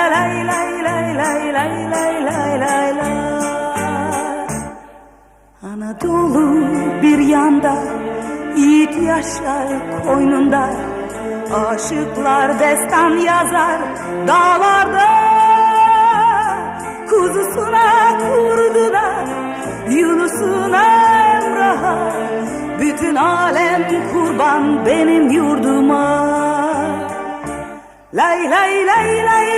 La la lay lay lay lay lay lay lay lay la. Anadolu bir yanda Yiğit yaşar koynunda. Aşıklar destan yazar dağlarda. Kuzusuna kurduna Yunus'una Emrah'a. Bütün alem kurban benim yurduma. Lay lay lay lay